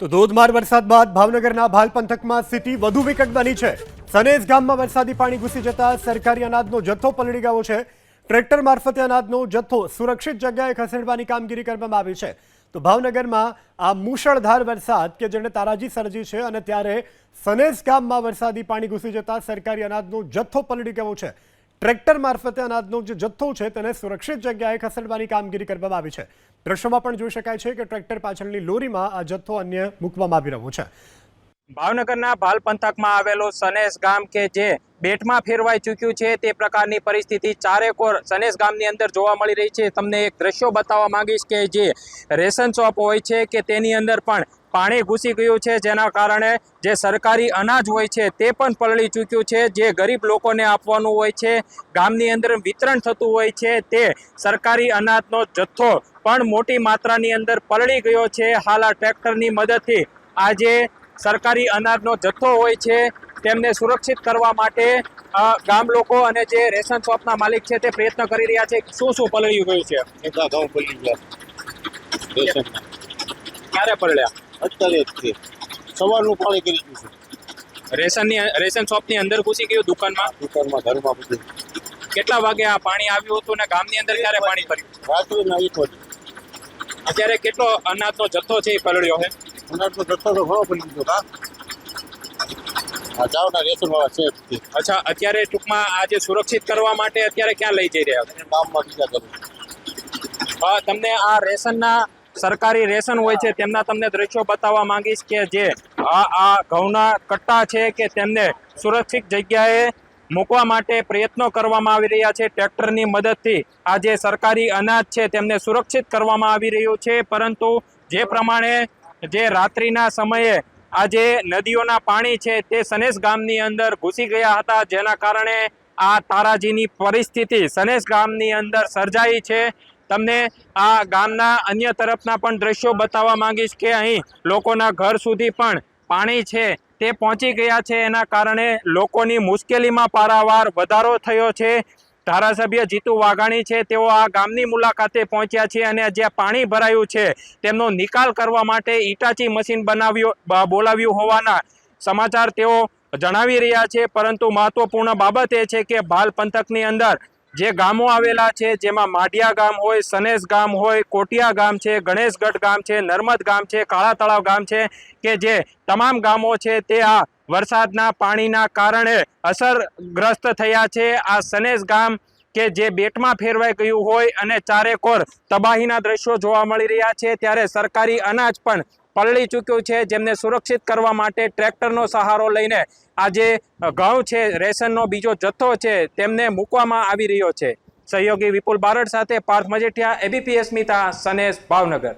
તો ધોધમાર વરસાદ બાદ ભાવનગરના ભાલ પંથકમાં સ્થિતિ વધુ વિકટ બની છે. સનેજ ગામમાં વરસાદી પાણી ઘૂસી જતા સરકારી અનાજનો જથ્થો પલળી ગયો છે. ટ્રેક્ટર મારફતે અનાજનો જથ્થો સુરક્ષિત જગ્યાએ ખસેડવાની કામગીરી કરવામાં આવી છે. તો ભાવનગરમાં આ મુશળધાર વરસાદ કે જેણે તારાજી સર્જી છે અને ત્યારે સનેજ ગામમાં વરસાદી પાણી ઘૂસી જતા સરકારી અનાજનો જથ્થો પલળી ગયો છે. ટ્રેક્ટર મારફતે અનાજનો જે જથ્થો છે તેને સુરક્ષિત જગ્યાએ ખસેડવાની કામગીરી કરવામાં આવી છે. દ્રશ્યોમાં પણ જોઈ શકાય છે કે ટ્રેક્ટર પાછળની લોરીમાં આ જથ્થો અન્ય મૂકવામાં આવી રહ્યો છે. ભાવનગરના ભાલ પંથકમાં આવેલું સનેસ ગામ કે જે બેટમાં ફેરવાઈ ચૂક્યું છે તે પ્રકારની પરિસ્થિતિ ચારેકોર સનેસ ગામની અંદર જોવા મળી રહી છે. તમને એક દ્રશ્યો બતાવવા માંગીશ કે જે રેશન શોપ હોય છે કે તેની અંદર પણ પાણી ઘૂસી ગયું છે, જેના કારણે જે સરકારી અનાજ હોય છે તે પણ પલળી ચૂક્યું છે. જે ગરીબ લોકોને આપવાનું હોય છે, ગામની અંદર વિતરણ થતું હોય છે, તે સરકારી અનાજનો જથ્થો પણ મોટી માત્રાની અંદર પલળી ગયો છે. હાલ આ ટ્રેક્ટરની મદદથી આજે સરકારી અનાજનો જથ્થો હોય છે તેમને સુરક્ષિત કરવા માટે ગામ લોકો અને જે રેશન શોપના માલિક છે તે પ્રયત્ન કરી રહ્યા છે. શું શું પલળી ગયું છે? એકા ક્યારે પલળ્યા? અત્યારે સવારનું પાણી કરી ગયું છે. રેશનની રેશન શોપની અંદર ઘૂસી ગયું દુકાનમાં? દુકાનમાં ઘરમાં બધું. કેટલા વાગે આ પાણી આવ્યું હતું ને ગામની અંદર ક્યારે પાણી પડ્યું રાત્રિના એક વાગે. અત્યારે કેટલો અનાજનો જથ્થો છે એ પલળ્યો છે? અનાજનો જથ્થો તો ઘણો પડી ગયો હા? જાવના રેશન વાળા છે. અચ્છા અત્યારે ટૂંકમાં આજે સુરક્ષિત કરવા માટે અત્યારે ક્યાં લઈ જઈ રહ્યા છો? ગામમાં બીજા કરું. તમને આ રેશનના સરકારી રેશન હોય છે તેમના તમને દ્રશ્યો બતાવવા માંગીશ કે જે આ આ ઘઉંના કટ્ટા છે કે તેમને સુરક્ષિત જગ્યાએ મૂકવા માટે પ્રયત્નો કરવામાં આવી રહ્યા છે ટ્રેક્ટરની મદદથી. આ જે સરકારી અનાજ છે તેમને સુરક્ષિત કરવામાં આવી રહ્યું છે પરંતુ જે પ્રમાણે જે રાત્રિના સમયે આ જે નદીઓના પાણી છે તે સનેસ ગામની અંદર ઘૂસી ગયા હતા, જેના કારણે આ તારાજીની પરિસ્થિતિ સનેસ ગામની અંદર સર્જાઈ છે. તમને આ ગામના અન્ય તરફના પણ દ્રશ્યો બતાવવા માંગીશ કે અહીં લોકોના ઘર સુધી પણ પાણી છે તે પહોંચી ગયા છે. એના કારણે લોકોની મુશ્કેલીમાં પારાવાર વધારો થયો છે. ધારાસભ્ય જીતુ વાઘાણી છે. તેઓ આ ગામની મુલાકાતે પહોંચ્યા છે અને જ્યાં પાણી ભરાયું છે તેમનો નિકાલ કરવા માટે ઈટાચી મશીન બનાવ્યું બોલાવ્યું હોવાના સમાચાર તેઓ જણાવી રહ્યા છે. પરંતુ મહત્વપૂર્ણ બાબત એ છે કે ભાલ પંથકની અંદર જે ગામો આવેલા છે, જેમાં માઢિયા ગામ હોય, સનેસ ગામ હોય, કોટિયા ગામ છે, ગણેશગઢ ગામ છે, નર્મદ ગામ છે કાળા તળાવ ગામ છે કે જે તમામ ગામો છે તે આ વરસાદના પાણીના કારણે અસરગ્રસ્ત થયા છે. આ સનેસ ગામ કે જે બેટમાં ફેરવાઈ ગયું હોય અને ચારેકોર તબાહીના દ્રશ્યો જોવા મળી રહ્યા છે, ત્યારે સરકારી અનાજ પણ પલળી ચૂક્યું છે, જેમને સુરક્ષિત કરવા માટે ટ્રેક્ટરનો સહારો લઈને આજે ઘઉં છે, રેશનનો બીજો જથ્થો છે, તેમને મૂકવામાં આવી રહ્યો છે. સહયોગી વિપુલ બારડ સાથે પાર્થ મજેઠિયા એબીપીએસ મિતા સનેશ ભાવનગર.